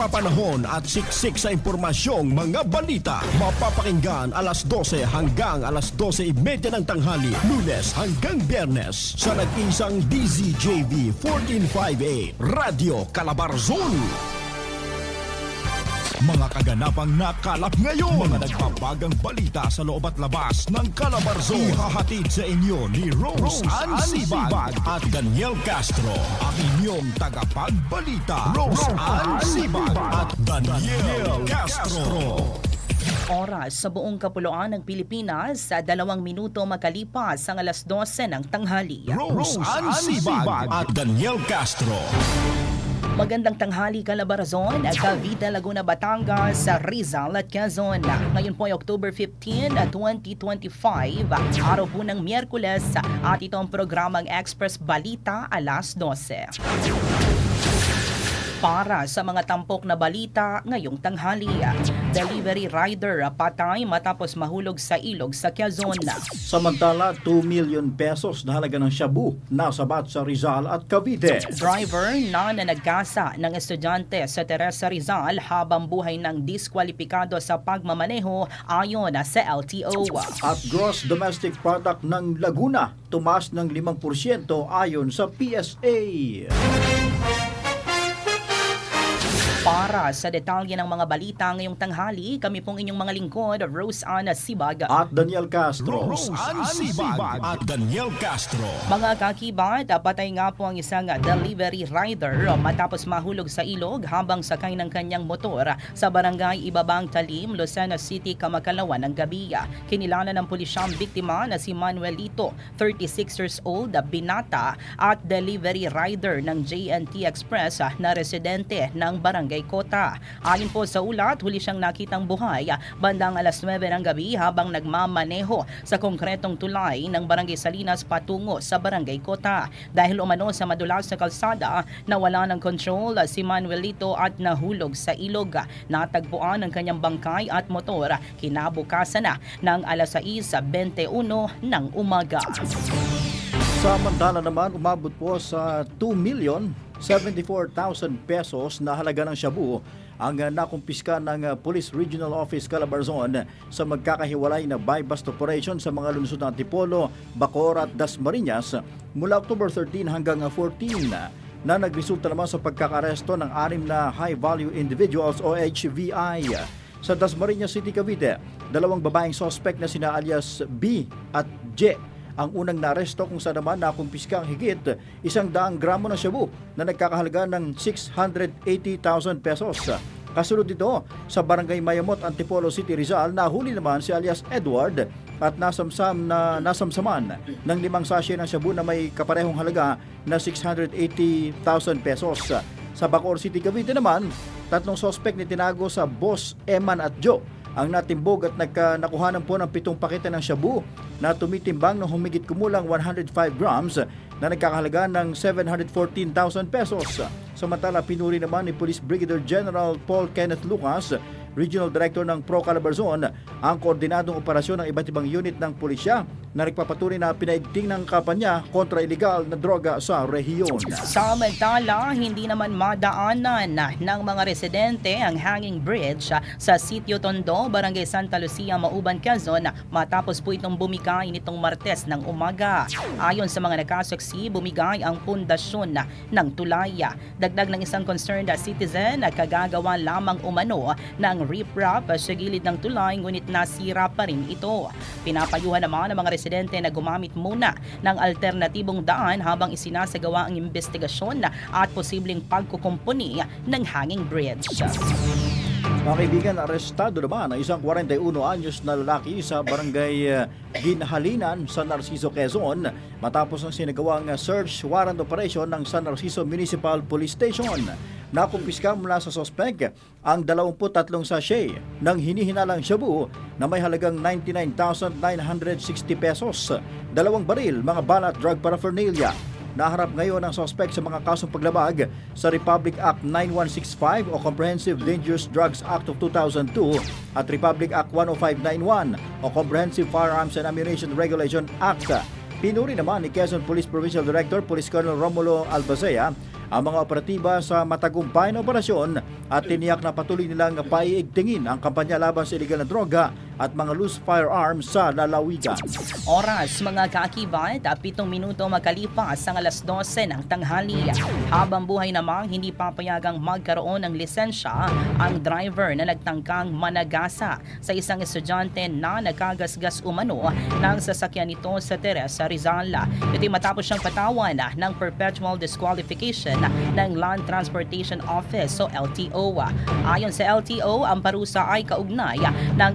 Papanahon at siksik sa impormasyong mga balita. Mapapakinggan alas 12 hanggang alas 12.30 ng tanghali, lunes hanggang biyernes sa nag-isang DZJV 1458 Radio Calabarzon. Mga kaganapang nakalap ngayon. Mga nagbabagang balita sa loob at labas ng Calabarzon. Ihahatid sa inyo ni Rose, Ann Sibag at Daniel Castro. Ang inyong tagapagbalita. Rose, Ann Sibag at Daniel Castro. Oras sa buong kapuluan ng Pilipinas sa dalawang minuto makalipas ang alas 12 ng tanghali. Rose, Ann Sibag at Daniel Castro. Magandang tanghali Calabarzon, Cavite, Laguna, Batangas, Rizal at Quezon. Ngayon po ay October 15, 2025, araw po ng Miyerkules at ito ang programang Express Balita alas 12. Para sa mga tampok na balita ngayong tanghali, delivery rider patay matapos mahulog sa ilog sa Quezon. Samantala, 2 million pesos na halaga ng shabu nasabat sa Rizal at Cavite. Driver na nanagkasa ng estudyante sa Teresa Rizal habang buhay ng diskwalipikado sa pagmamaneho ayon sa LTO. At gross domestic product ng Laguna tumaas ng 5% ayon sa PSA. Para sa detalye ng mga balita ngayong tanghali, kami pong inyong mga lingkod, Rose Ana Sibag. At Daniel Castro. Rose, Ann Sibag at Daniel Castro. Mga kakibat, patay nga po ang isang delivery rider matapos mahulog sa ilog habang sakay ng kanyang motor sa barangay Ibabang Talim, Lucena City, Kamakalawan ng gabi. Kinilala ng pulisyang biktima na si Manuelito, 36 years old, binata at delivery rider ng JNT Express na residente ng barangay Kota. Ayon po sa ulat, huli siyang nakitang buhay bandang alas 9 ng gabi habang nagmamaneho sa konkretong tulay ng barangay Salinas patungo sa barangay Kota. Dahil umano sa madulas na kalsada, nawala ng control si Manuelito at nahulog sa ilog. Natagpuan ang kanyang bangkay at motor kinabukasan na ng alas 6.21 ng umaga. Samantala naman, umabot po sa 2 million 74,000 pesos na halaga ng shabu ang uh, nakumpiska ng uh, Police Regional Office Calabarzon sa magkakahiwalay na buy-bust operation sa mga lungsod ng Antipolo, Bacoor at Dasmariñas mula October 13 hanggang uh, 14 na nagresulta naman sa pagkakaresto ng anim na high-value individuals o HVI. Sa Dasmariñas City, Cavite, dalawang babaeng suspect na sina alias B at J ang unang naresto kung saan naman nakumpiska ang higit isang daang gramo ng shabu na nagkakahalaga ng 680,000 pesos. Kasunod dito, sa Barangay Mayamot, Antipolo City, Rizal, nahuli naman si alias Edward at nasamsam na nasamsaman ng limang sachet ng shabu na may kaparehong halaga na 680,000 pesos. Sa Bacoor City, Cavite naman, tatlong sospek ni tinago sa Boss Eman at Joe ang natimbog at nagka, nakuhanan po ng pitong pakete ng shabu na tumitimbang ng humigit kumulang 105 grams na nagkakahalaga ng 714,000 pesos. Samantala, pinuri naman ni Police Brigadier General Paul Kenneth Lucas, Regional Director ng Pro Calabarzon, ang koordinadong operasyon ng iba't ibang unit ng pulisya na nagpapatuloy na pinaigting ng kampanya kontra iligal na droga sa rehiyon. Samantala, hindi naman madaanan ng mga residente ang hanging bridge sa Sitio Tondo, Barangay Santa Lucia, Mauban, Quezon matapos po itong bumigay nitong Martes ng umaga. Ayon sa mga nakasaksi, bumigay ang pundasyon ng tulay. Dagdag ng isang concerned citizen kagagawa lamang umano ng riprap sa gilid ng tulay ngunit nasira pa rin ito. Pinapayuhan naman ang mga residente na gumamit muna ng alternatibong daan habang isinasagawa ang investigasyon at posibleng pagkukumpuni ng hanging bridge. Mga kaibigan, arestado naman ang isang 41 anyos na lalaki sa barangay eh, Ginhalinan sa Narciso, Quezon matapos ang sinagawang eh, search warrant operation ng San Narciso Municipal Police Station. Nakumpiska mula sa sospek ang 23 sachet ng hinihinalang shabu na may halagang 99,960 pesos, dalawang baril, mga balat drug paraphernalia, Naharap ngayon ang suspect sa mga kasong paglabag sa Republic Act 9165 o Comprehensive Dangerous Drugs Act of 2002 at Republic Act 10591 o Comprehensive Firearms and Ammunition Regulation Act. Pinuri naman ni Quezon Police Provincial Director Police Colonel Romulo Albazea ang mga operatiba sa matagumpay na operasyon at tiniyak na patuloy nilang paiigtingin ang kampanya laban sa illegal na droga at mga loose firearms sa lalawigan. Oras mga kaakibat, at pitong minuto makalipas ang alas 12 ng tanghali. Habang buhay namang hindi papayagang magkaroon ng lisensya ang driver na nagtangkang managasa sa isang estudyante na nagkagasgas umano ng sasakyan nito sa Teresa Rizal. Ito'y matapos siyang patawan ng perpetual disqualification ng Land Transportation Office o LTO. Ayon sa LTO, ang parusa ay kaugnay ng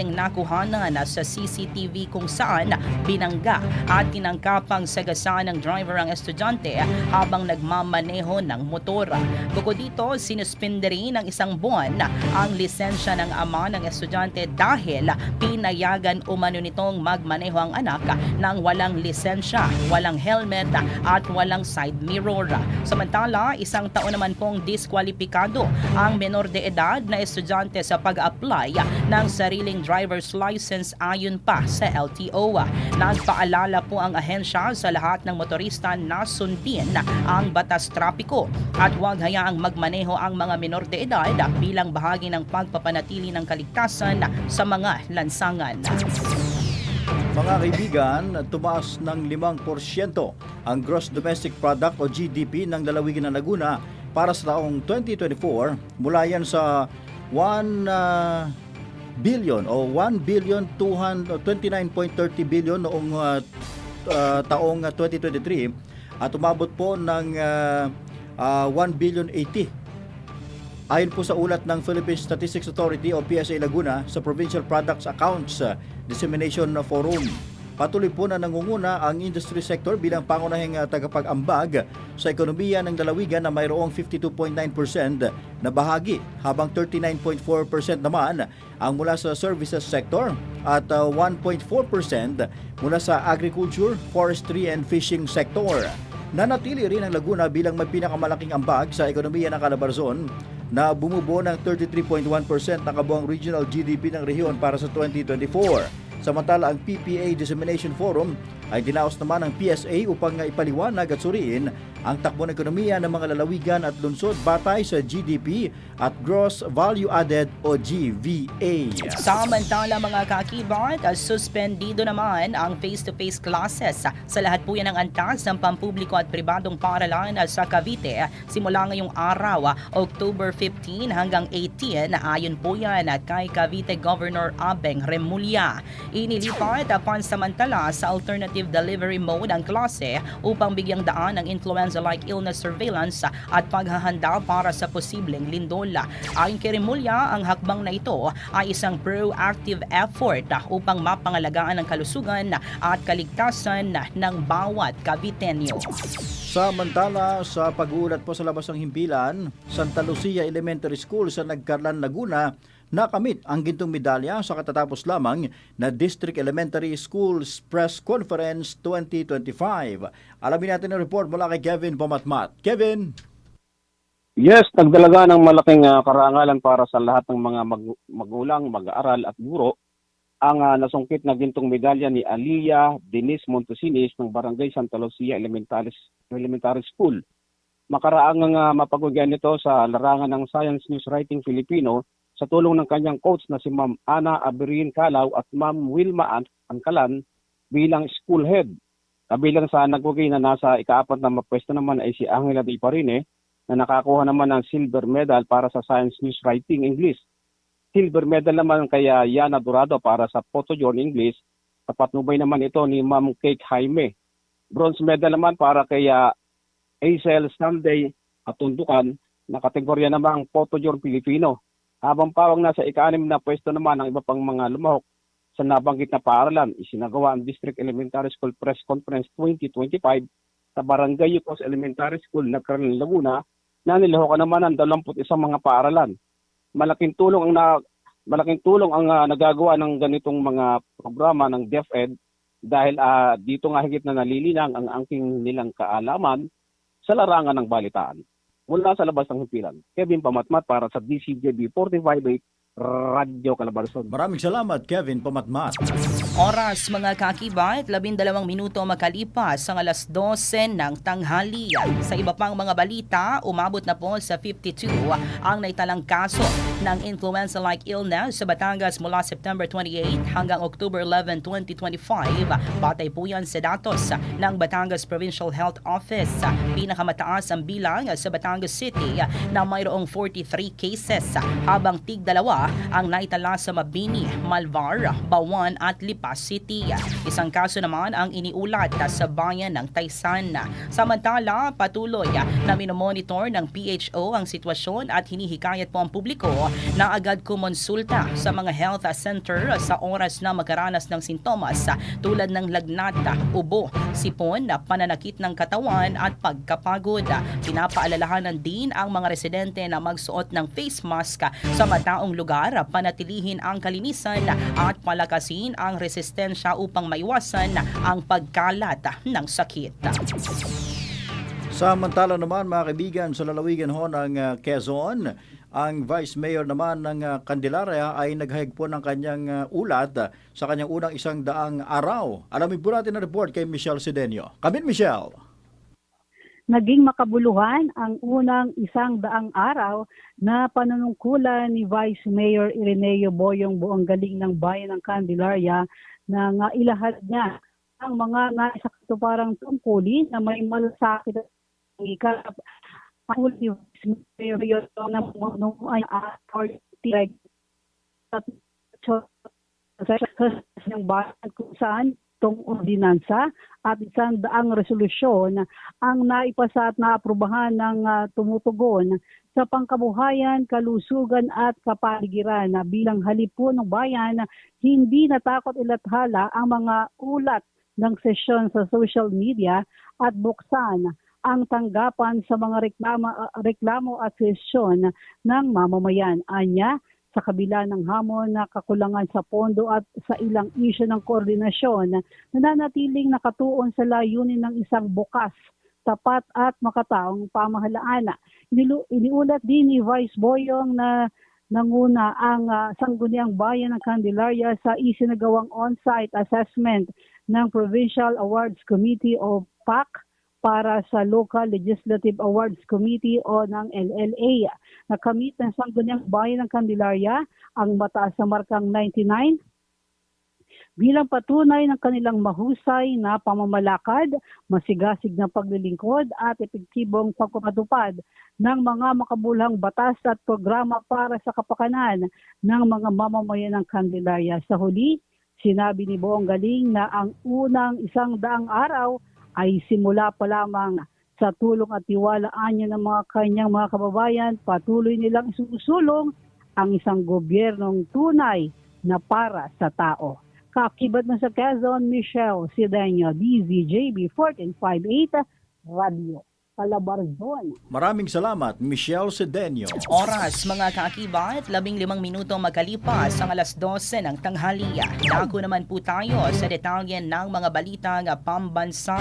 insidenteng nakuhanan sa CCTV kung saan binangga at tinangkapang sagasaan ng driver ang estudyante habang nagmamaneho ng motor. Bukod dito, sinuspinde rin ng isang buwan ang lisensya ng ama ng estudyante dahil pinayagan umano nitong magmaneho ang anak ng walang lisensya, walang helmet at walang side mirror. Samantala, isang taon naman pong diskwalipikado ang menor de edad na estudyante sa pag-apply ng sariling driver's license ayon pa sa LTO. Nagpaalala po ang ahensya sa lahat ng motorista na sundin ang batas trapiko at huwag hayaang magmaneho ang mga menor de edad bilang bahagi ng pagpapanatili ng kaligtasan sa mga lansangan. Mga kaibigan, tumaas ng 5% ang gross domestic product o GDP ng lalawigan ng Laguna para sa taong 2024 mula yan sa 1 ah, billion o 1 billion 229.30 billion noong ah, ah, taong 2023 at umabot po ng ah, ah, 1 billion 80 Ayon po sa ulat ng Philippine Statistics Authority o PSA Laguna sa Provincial Products Accounts uh, Dissemination Forum. Patuloy po na nangunguna ang industry sector bilang pangunahing uh, tagapag-ambag sa ekonomiya ng lalawigan na mayroong 52.9% na bahagi habang 39.4% naman ang mula sa services sector at uh, 1.4% mula sa agriculture, forestry and fishing sector. Nanatili rin ang Laguna bilang may pinakamalaking ambag sa ekonomiya ng Calabarzon na bumubuo ng 33.1% ng kabuang regional GDP ng rehiyon para sa 2024. Samantala ang PPA Dissemination Forum ay dinaos naman ng PSA upang ipaliwanag at suriin ang takbo ng ekonomiya ng mga lalawigan at lungsod batay sa GDP at Gross Value Added o GVA. Samantala mga kakibat, suspendido naman ang face-to-face classes sa lahat po yan ng antas ng pampubliko at pribadong paaralan sa Cavite simula ngayong araw, October 15 hanggang 18 ayon po yan kay Cavite Governor Abeng Remulla. Inilipat pansamantala sa alternative delivery mode ang klase upang bigyang daan ang influenza-like illness surveillance at paghahanda para sa posibleng lindol. Ayon kay Remulla, ang hakbang na ito ay isang proactive effort upang mapangalagaan ang kalusugan at kaligtasan ng bawat Caviteño. Samantala, sa pag-uulat po sa labas ng himpilan, Santa Lucia Elementary School sa Nagkarlan, Laguna, nakamit ang gintong medalya sa katatapos lamang na District Elementary Schools Press Conference 2025. Alamin natin ang report mula kay Kevin Pamatmat. Kevin! Yes, nagdalaga ng malaking ah, karangalan para sa lahat ng mga mag- magulang, mag-aaral at guro ang ah, nasungkit na gintong medalya ni Aliyah Denise Montesinis ng Barangay Santa Lucia Elementary, Elementary School. Makaraang nga mapagugyan nito sa larangan ng Science News Writing Filipino sa tulong ng kanyang coach na si Ma'am Ana Aberin Calaw at Ma'am Wilma An- Ancalan bilang school head. Kabilang sa nagwagi na nasa ikaapat na mapwesto naman ay si Angela Di Parine na nakakuha naman ng silver medal para sa Science News Writing English. Silver medal naman kay ah, Yana Dorado para sa Photo Journal English. Kapatnubay naman ito ni Ma'am Cake Jaime. Bronze medal naman para kay ah, Hazel Sunday at Tundukan na kategorya namang Photo Journal Filipino. Habang pawang nasa ika-anim na pwesto naman ang iba pang mga lumahok sa nabanggit na paaralan, isinagawa ang District Elementary School Press Conference 2025 sa Barangay Yukos Elementary School, Nagkaroon, Laguna, na nilahokan naman ng 21 mga paaralan. Malaking tulong ang na, malaking tulong ang ah, nagagawa ng ganitong mga programa ng DepEd dahil ah, dito nga higit na nalilinang ang angking nilang kaalaman sa larangan ng balitaan. Mula sa labas ng himpilan, Kevin Pamatmat para sa DCJB 458 Radyo Calabarzon. Maraming salamat, Kevin Pamatmat. Oras mga kakibat, labindalawang minuto makalipas ang alas 12 ng tanghali. Sa iba pang mga balita, umabot na po sa 52 ang naitalang kaso ng influenza-like illness sa Batangas mula September 28 hanggang October 11, 2025. Batay po yan sa datos ng Batangas Provincial Health Office. Pinakamataas ang bilang sa Batangas City na mayroong 43 cases habang tig dalawa ang naitala sa Mabini, Malvar, Bawan at Lipa City. Isang kaso naman ang iniulat sa bayan ng Taysan. Samantala, patuloy na minomonitor ng PHO ang sitwasyon at hinihikayat po ang publiko na agad kumonsulta sa mga health center sa oras na magkaranas ng sintomas tulad ng lagnat, ubo, sipon, pananakit ng katawan at pagkapagod. Pinapaalalahanan din ang mga residente na magsuot ng face mask sa mataong lugar, panatilihin ang kalinisan at palakasin ang resistensya upang maiwasan ang pagkalat ng sakit. Samantala naman mga kaibigan sa lalawigan ho ng uh, Quezon, ang Vice Mayor naman ng uh, Candelaria ay naghayag po ng kanyang uh, ulat sa kanyang unang isang daang araw. Alamin po natin ang report kay Michelle Sidenio. Kamit Michelle! Naging makabuluhan ang unang isang daang araw na panunungkulan ni Vice Mayor Ireneo Boyong buong galing ng bayan ng Candelaria na nga ilahad niya ang mga nasa katuparang tungkulin na may malasakit at ikap Vice Mayor na nung ay authority at ng bayan kung saan itong ordinansa at isang daang resolusyon ang naipasa at naaprubahan ng ah, tumutugon sa pangkabuhayan, kalusugan at kapaligiran na bilang halipo ng bayan hindi natakot ilathala ang mga ulat ng sesyon sa social media at buksan ang tanggapan sa mga reklama, ah, reklamo at sesyon ng mamamayan. Anya, sa kabila ng hamon na kakulangan sa pondo at sa ilang isyu ng koordinasyon, nananatiling nakatuon sa layunin ng isang bukas, tapat at makataong pamahalaan. Iniulat din ni Vice Boyong na nanguna ang ah, sangguniang bayan ng Candelaria sa isinagawang on-site assessment ng Provincial Awards Committee o PAC para sa Local Legislative Awards Committee o ng LLA. Nakamit ng sangguniang bayan ng Candelaria ang mataas na markang 99 bilang patunay ng kanilang mahusay na pamamalakad, masigasig na paglilingkod at epektibong pagpapatupad ng mga makabulang batas at programa para sa kapakanan ng mga mamamayan ng Candelaria. Sa huli, sinabi ni Boong Galing na ang unang isang daang araw ay simula pa lamang sa tulong at tiwalaan niya ng mga kanyang mga kababayan, patuloy nilang isusulong ang isang gobyernong tunay na para sa tao. Kakibat mo sa Quezon, Michelle Sidenio, DZJB 1458, Radio Calabarzon. Maraming salamat Michelle Sidenio. Oras mga kaakibat, labing limang minuto magkalipas ang alas 12 ng tanghaliya. Dako naman po tayo sa detalye ng mga balitang pambansa.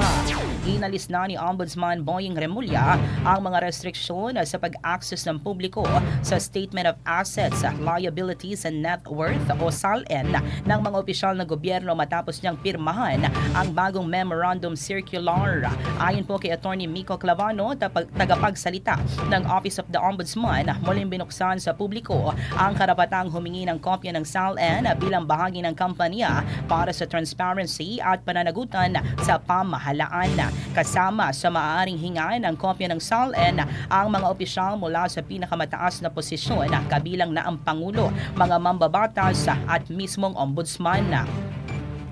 Inalis na ni Ombudsman Boying Remulla ang mga restriksyon sa pag-access ng publiko sa Statement of Assets, Liabilities and Net Worth o SALN ng mga opisyal ng gobyerno matapos niyang pirmahan ang bagong Memorandum Circular. Ayon po kay Attorney Miko Clavano, tapag- tagapagsalita ng Office of the Ombudsman, muling binuksan sa publiko ang karapatang humingi ng kopya ng SALN bilang bahagi ng kampanya para sa transparency at pananagutan sa pamahalaan. Kasama sa maaaring hinga ng kopya ng SALN ang mga opisyal mula sa pinakamataas na posisyon kabilang na ang Pangulo, mga mambabatas at mismong ombudsman.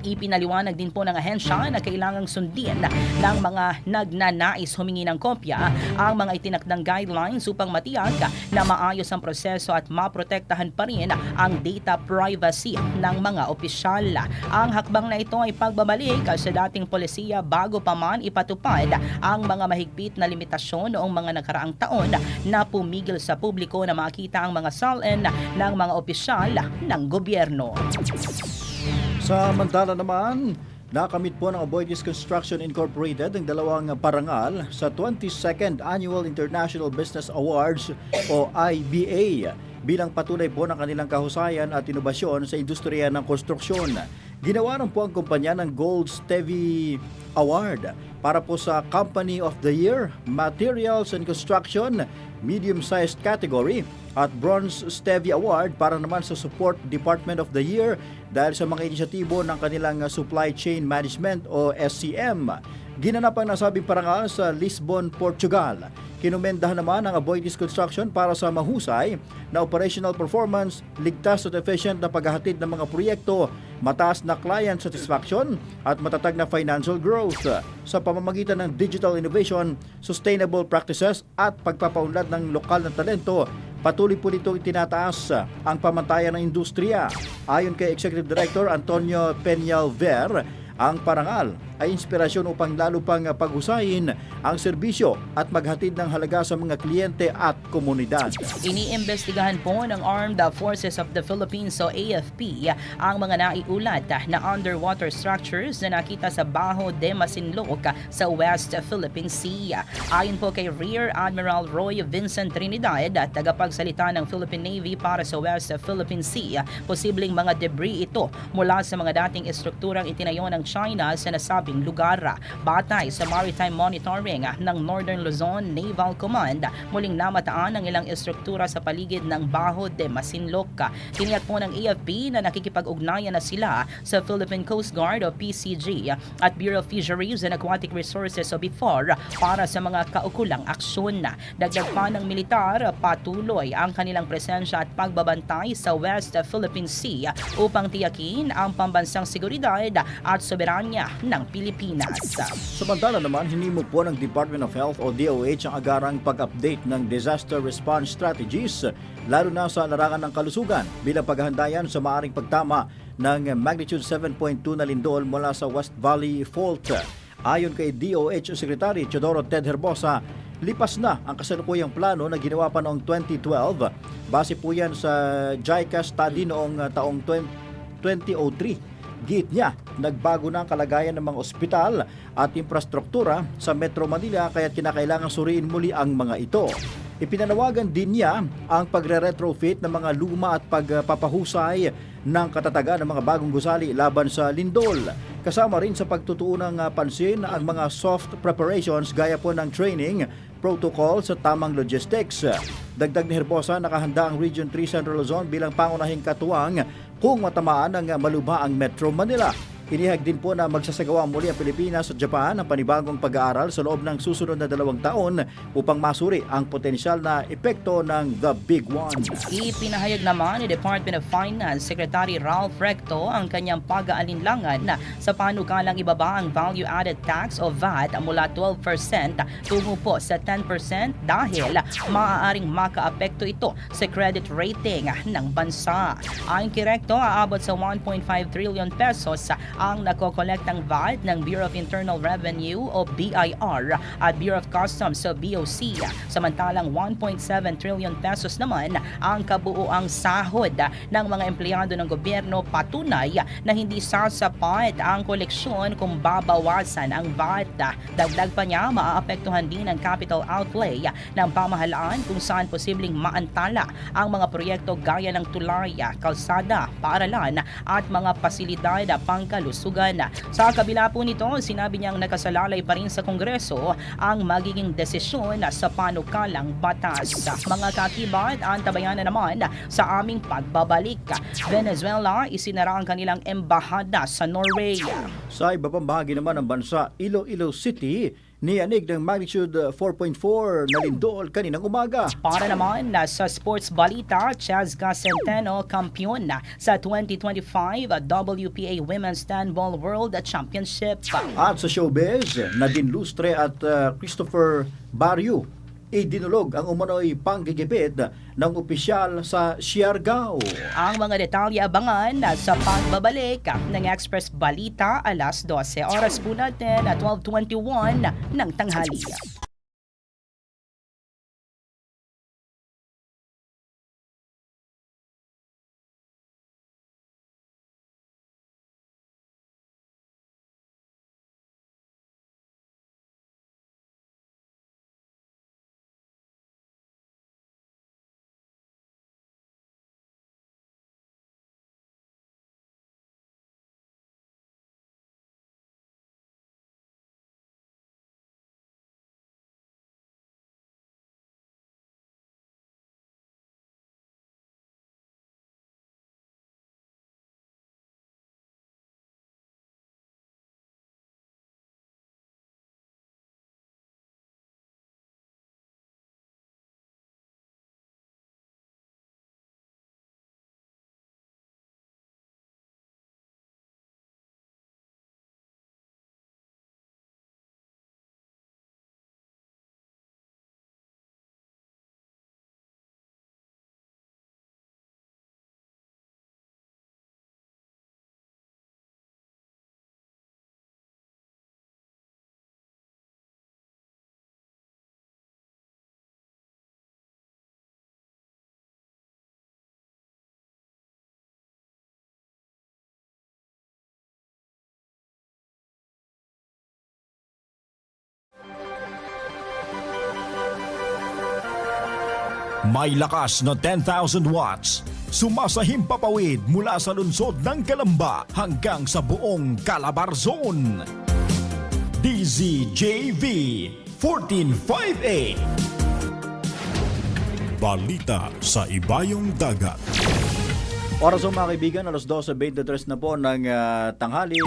Ipinaliwanag din po ng ahensya na kailangang sundin ng mga nagnanais humingi ng kopya ang mga itinakdang guidelines upang matiyak na maayos ang proseso at maprotektahan pa rin ang data privacy ng mga opisyal. Ang hakbang na ito ay pagbabalik sa dating polisiya bago pa man ipatupad ang mga mahigpit na limitasyon noong mga nakaraang taon na pumigil sa publiko na makita ang mga salin ng mga opisyal ng gobyerno. Samantala naman, nakamit po ng Aboitiz Construction Incorporated ang dalawang parangal sa 22nd Annual International Business Awards o IBA bilang patunay po ng kanilang kahusayan at inobasyon sa industriya ng konstruksyon. Ginawa po ang kumpanya ng Gold Stevie Award para po sa Company of the Year, Materials and Construction, medium-sized category at Bronze Stevie Award para naman sa Support Department of the Year dahil sa mga inisyatibo ng kanilang Supply Chain Management o SCM. Ginanap ang nasabing parangal sa Lisbon, Portugal. Kinumendahan naman ang Aboitiz Construction para sa mahusay na operational performance, ligtas at efficient na paghahatid ng mga proyekto, mataas na client satisfaction at matatag na financial growth sa pamamagitan ng digital innovation, sustainable practices at pagpapaunlad ng lokal na talento Patuloy po nito itinataas ang pamantayan ng industriya. Ayon kay Executive Director Antonio Peñalver, ang parangal ay inspirasyon upang lalo pang paghusayin ang serbisyo at maghatid ng halaga sa mga kliyente at komunidad. Iniimbestigahan po ng Armed Forces of the Philippines o AFP ang mga naiulat na underwater structures na nakita sa Baho de Masinloc sa West Philippine Sea. Ayon po kay Rear Admiral Roy Vincent Trinidad, tagapagsalita ng Philippine Navy para sa West Philippine Sea, posibleng mga debris ito mula sa mga dating estrukturang itinayo ng China sa nasabing lugar. Batay sa maritime monitoring ng Northern Luzon Naval Command, muling namataan ang ilang estruktura sa paligid ng Baho de Masinloc. Tiniyak po ng AFP na nakikipag-ugnayan na sila sa Philippine Coast Guard o PCG at Bureau of Fisheries and Aquatic Resources o BIFOR para sa mga kaukulang aksyon. Dagdag pa ng militar, patuloy ang kanilang presensya at pagbabantay sa West Philippine Sea upang tiyakin ang pambansang seguridad at soberanya ng Pilipinas. Samantala naman, hinimo po ng Department of Health o DOH ang agarang pag-update ng disaster response strategies lalo na sa larangan ng kalusugan bilang paghahandayan sa maaring pagtama ng magnitude 7.2 na lindol mula sa West Valley Fault. Ayon kay DOH Secretary Teodoro Ted Herbosa, lipas na ang kasalukuyang plano na ginawa pa noong 2012. Base po yan sa JICA study noong taong 20- 2003 Git niya, nagbago na ang kalagayan ng mga ospital at infrastruktura sa Metro Manila kaya kinakailangan suriin muli ang mga ito. Ipinanawagan din niya ang pagre-retrofit ng mga luma at pagpapahusay ng katatagan ng mga bagong gusali laban sa lindol. Kasama rin sa pagtutuon ng ah, pansin ang mga soft preparations gaya po ng training, protocol sa tamang logistics. Dagdag ni Herbosa, nakahanda ang Region 3 Central Luzon bilang pangunahing katuwang kung matamaan ng malubha ang Metro Manila. Inihag din po na magsasagawa muli ang Pilipinas at Japan ng panibagong pag-aaral sa loob ng susunod na dalawang taon upang masuri ang potensyal na epekto ng The Big One. Ipinahayag naman ni Department of Finance Secretary Ralph Recto ang kanyang pag-aalinlangan na sa panukalang ibaba ang Value Added Tax o VAT mula 12% tungo po sa 10% dahil maaaring makaapekto ito sa credit rating ng bansa. Ayon kay Recto, aabot sa 1.5 trillion pesos ang nakokolektang VAT ng Bureau of Internal Revenue o BIR at Bureau of Customs o BOC. Samantalang 1.7 trillion pesos naman ang kabuuang sahod ng mga empleyado ng gobyerno patunay na hindi sasapat ang koleksyon kung babawasan ang VAT. Dagdag pa niya, maaapektuhan din ang capital outlay ng pamahalaan kung saan posibleng maantala ang mga proyekto gaya ng tulay, kalsada, paaralan at mga pasilidad pangkalusugan. Sa kabila po nito, sinabi niyang nakasalalay pa rin sa Kongreso ang magiging desisyon sa panukalang batas. Mga kakibat, antabayan na naman sa aming pagbabalik. Venezuela, isinara ang kanilang embahada sa Norway. Sa iba pang bahagi naman ng bansa, Iloilo City, niyanig ng magnitude 4.4 na lindol kaninang umaga. Para naman na sa sports balita, Chazga Centeno kampiyon na sa 2025 WPA Women's Standball World Championship. At sa showbiz, Nadine Lustre at uh, Christopher Barrio, idinulog ang umano'y panggigipit ng opisyal sa Siargao. Ang mga detalye abangan sa pagbabalik ng Express Balita alas 12 oras po natin at 12.21 ng tanghali. May lakas na 10,000 watts. Sumasahim papawid mula sa lungsod ng Kalamba hanggang sa buong Calabarzon. DZJV 1458 Balita sa Ibayong Dagat Oras mo mga kaibigan, alas 12.23 na po ng ah, tanghali.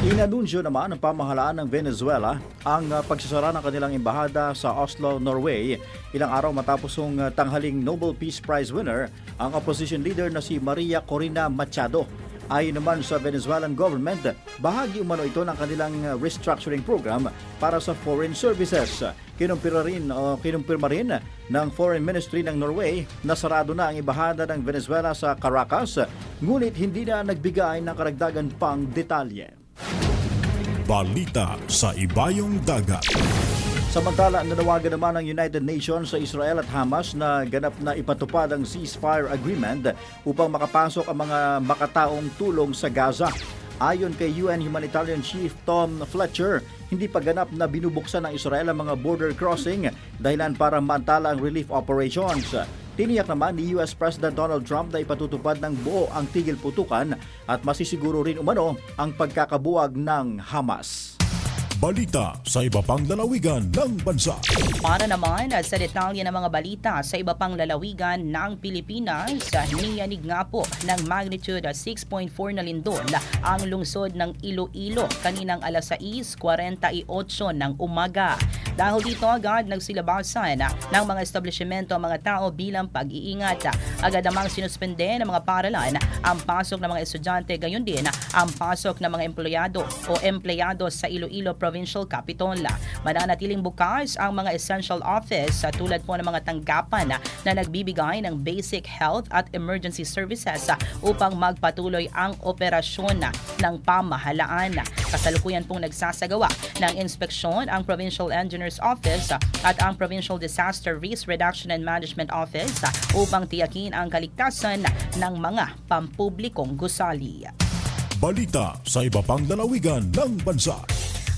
Inanunsyo naman ng pamahalaan ng Venezuela ang ah, pagsasara ng kanilang embahada sa Oslo, Norway. Ilang araw matapos ang ah, tanghaling Nobel Peace Prize winner, ang opposition leader na si Maria Corina Machado. Ayon naman sa Venezuelan government, bahagi umano ito ng kanilang uh, restructuring program para sa foreign services. Kinumpirma rin, o kinumpirma rin ng Foreign Ministry ng Norway na sarado na ang ibahada ng Venezuela sa Caracas, ngunit hindi na nagbigay ng karagdagan pang detalye. Balita sa Ibayong Dagat Samantala, nanawagan naman ng United Nations sa Israel at Hamas na ganap na ipatupad ang ceasefire agreement upang makapasok ang mga makataong tulong sa Gaza. Ayon kay UN Humanitarian Chief Tom Fletcher, hindi pa ganap na binubuksan ng Israel ang mga border crossing dahilan para mantala ang relief operations. Tiniyak naman ni US President Donald Trump na ipatutupad ng buo ang tigil putukan at masisiguro rin umano ang pagkakabuwag ng Hamas. Balita sa iba pang lalawigan ng bansa Para naman sa detalye ng mga balita sa iba pang lalawigan ng Pilipinas, niyanig nga po ng magnitude 6.4 na lindol ang lungsod ng Iloilo kaninang alas 6.48 ng umaga. Dahil dito agad nagsilabasan ng mga establishmento ang mga tao bilang pag-iingat. Agad namang sinuspende ng mga paralan ang pasok ng mga estudyante gayon din ang pasok ng mga empleyado o empleyado sa Iloilo Provincial Capital. Mananatiling bukas ang mga essential office sa tulad po ng mga tanggapan na nagbibigay ng basic health at emergency services upang magpatuloy ang operasyon ng pamahalaan. Kasalukuyan pong nagsasagawa ng inspeksyon ang Provincial Engineers Office at ang Provincial Disaster Risk Reduction and Management Office upang tiyakin ang kaligtasan ng mga pampublikong gusali. Balita sa iba pang lalawigan ng bansa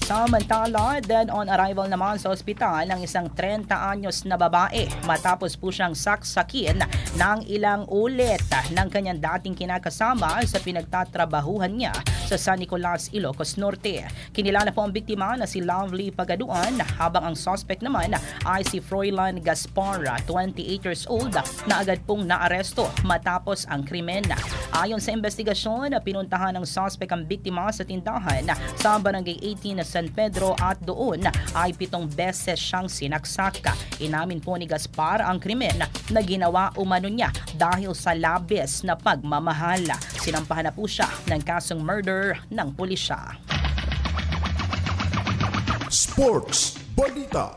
Samantala, dead on arrival naman sa ospital ang isang 30 anyos na babae matapos po siyang saksakin ng ilang ulit ng kanyang dating kinakasama sa pinagtatrabahuhan niya sa San Nicolas, Ilocos Norte. Kinilala po ang biktima na si Lovely Pagaduan habang ang suspect naman ay si Froilan Gaspar, 28 years old, na agad pong naaresto matapos ang krimen. Ayon sa investigasyon, pinuntahan ng suspect ang biktima sa tindahan sa Barangay 18 na San Pedro at doon ay pitong beses siyang sinaksak. Inamin po ni Gaspar ang krimen na ginawa umano niya dahil sa labis na pagmamahal. Sinampahan na po siya ng kasong murder ng pulisya. Sports Balita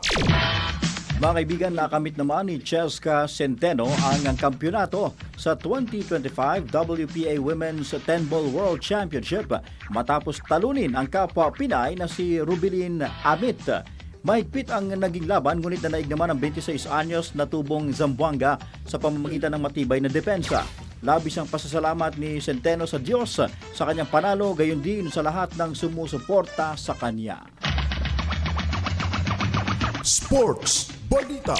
Mga kaibigan, nakamit naman ni Cheska Centeno ang, kampyonato sa 2025 WPA Women's 10 Ball World Championship matapos talunin ang kapwa Pinay na si Rubilin Amit. Mahigpit ang naging laban ngunit nanaig naman ang 26 anyos na tubong Zamboanga sa pamamagitan ng matibay na depensa. Labis ang pasasalamat ni Centeno sa Diyos sa kanyang panalo gayon din sa lahat ng sumusuporta sa kanya. Sports Balita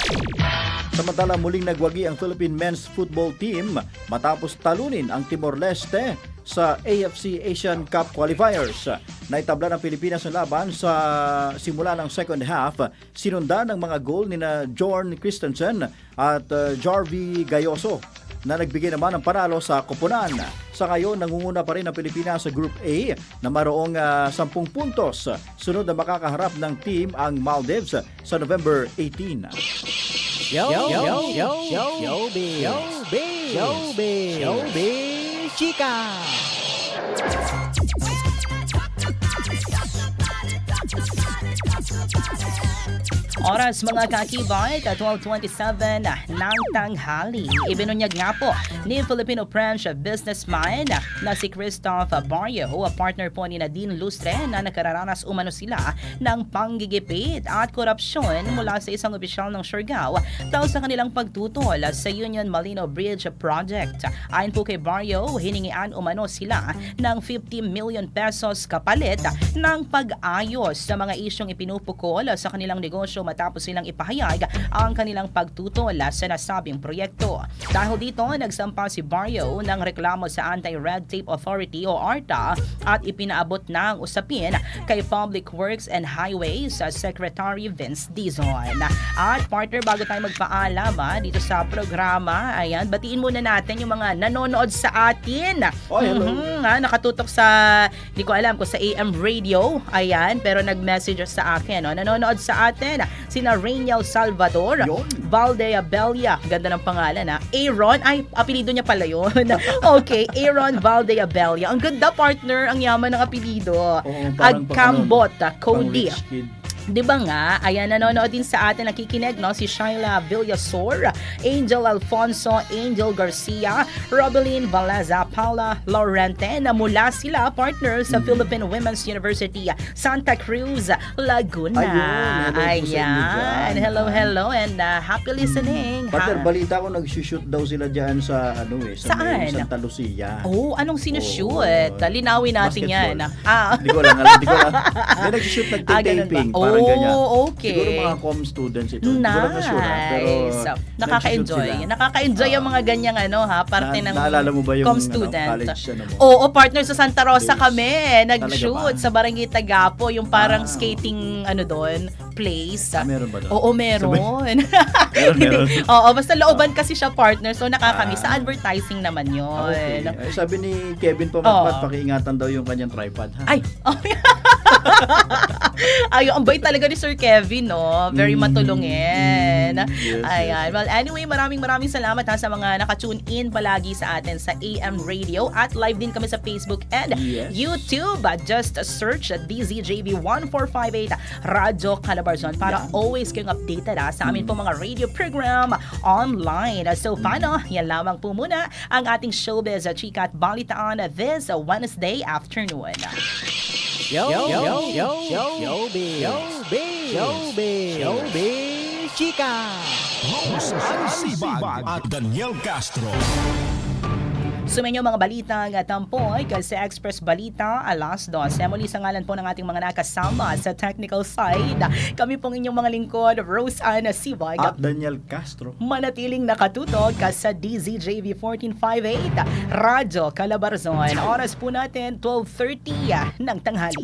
Samantala muling nagwagi ang Philippine Men's Football Team matapos talunin ang Timor-Leste sa AFC Asian Cup Qualifiers. Naitabla ng Pilipinas ang laban sa simula ng second half. Sinundan ng mga goal ni na Jorn Christensen at uh, Jarvie Gayoso na nagbigay naman ng panalo sa koponan. Sa ngayon, nangunguna pa rin ang Pilipinas sa Group A na mayroong uh, 10 puntos. Sunod na makakaharap ng team ang Maldives sa November 18. Yo, yo, yo, yo, yo, yo, biz. Yo, biz. Yo, biz. Yo, biz. Chika. Oras mga kakibay, 12.27 ng tanghali. Ibinunyag nga po ni Filipino-French businessman na si Christoph Barrio, partner po ni Nadine Lustre na nakararanas umano sila ng panggigipit at korupsyon mula sa isang opisyal ng Siargao dahil sa kanilang pagtutol sa Union Malino Bridge Project. Ayon po kay Barrio, hiningian umano sila ng 50 million pesos kapalit ng pag-ayos sa mga isyong ipinupukol sa kanilang negosyo matapos silang ipahayag ang kanilang pagtutol sa nasabing proyekto. Dahil dito, nagsampa si Barrio ng reklamo sa Anti-Red Tape Authority o ARTA at ipinaabot na ang usapin kay Public Works and Highways sa Secretary Vince Dizon. At partner, bago tayo magpaalam ha, dito sa programa, ayan, batiin muna natin yung mga nanonood sa atin. Oh, hello. Mhm, ha, nakatutok sa, hindi ko alam kung sa AM radio, ayan, pero nag-message sa akin. No? Nanonood sa atin, sina Rainiel Salvador, Yun. Valdea Belia, ganda ng pangalan ha. Aaron, ay, apelido niya pala yun. okay, Aaron Valdea Belia. Ang ganda partner, ang yaman ng apelido. Oo, Agkambot, pang- Cody. Pang rich kid. Di ba nga, ayan, nanonood din sa atin, nakikinig, no? Si Shaila Villasor, Angel Alfonso, Angel Garcia, Robeline Valaza, Paula Laurente, na mula sila, partner sa Philippine Women's University, Santa Cruz, Laguna. Ayun, Ayan, hello, hello, and uh, happy listening. Partner, ha? balita ko nag-shoot daw sila dyan sa ano eh, sa Saan? Santa Lucia. Oh, anong sinushoot? Oo. Linawin natin yan. Basketball. Ah, Hindi ko lang alam, hindi ko lang. Hindi nag-shoot Ah, nag-taping, ba? Parang Oh, ganyan. okay. Siguro mga com students ito. Hindi ko sure, pero Nice. Nakaka-enjoy. Nakaka-enjoy yung Ah. mga ganyang ano ha, parte Na- ng naalala mo ba yung com ano, student. college ano mo? Oo, partner sa Santa Rosa Days. kami. Nag-shoot ba? sa Barangay Tagapo, yung parang Ah, skating ano doon, place. Ah, meron ba doon? Oo, meron. Meron, Hindi. meron. Oo, basta looban kasi siya partner. So nakakami Ah. sa advertising naman 'yon. Ah, okay. Ay, sabi ni Kevin Pamatpat, Oo. pakiingatan daw yung kanyang tripod. Ha? Ay, oh. Ay, ang bait talaga ni Sir Kevin, no? Very Mm, matulungin. mm, yes, Ayan. yes. Well, anyway, maraming maraming salamat ha sa mga nakatune in palagi sa atin sa AM Radio at live din kami sa Facebook and Yes. YouTube. Just search DZJV1458 Radyo Calabarzon para Yan. always kayong updated ha, sa amin po mga radio program online. So, paano? Yan lamang po muna ang ating showbiz chika at balitaan this Wednesday afternoon. Yo, yo, yo, yo, yo, showbiz, showbiz, showbiz, showbiz, chika. Rose Ansibag at Daniel Castro. Sumenyo mga balita ng tampoy kasi Express Balita alas 12. Muli sa ngalan po ng ating mga nakasama sa technical side. Kami pong inyong mga lingkod, Rose Ana Sibag. At Daniel Castro. manatiling nakatutok ka sa DZJV 1458 Radyo Calabarzon. Oras po natin 12.30 ng tanghali.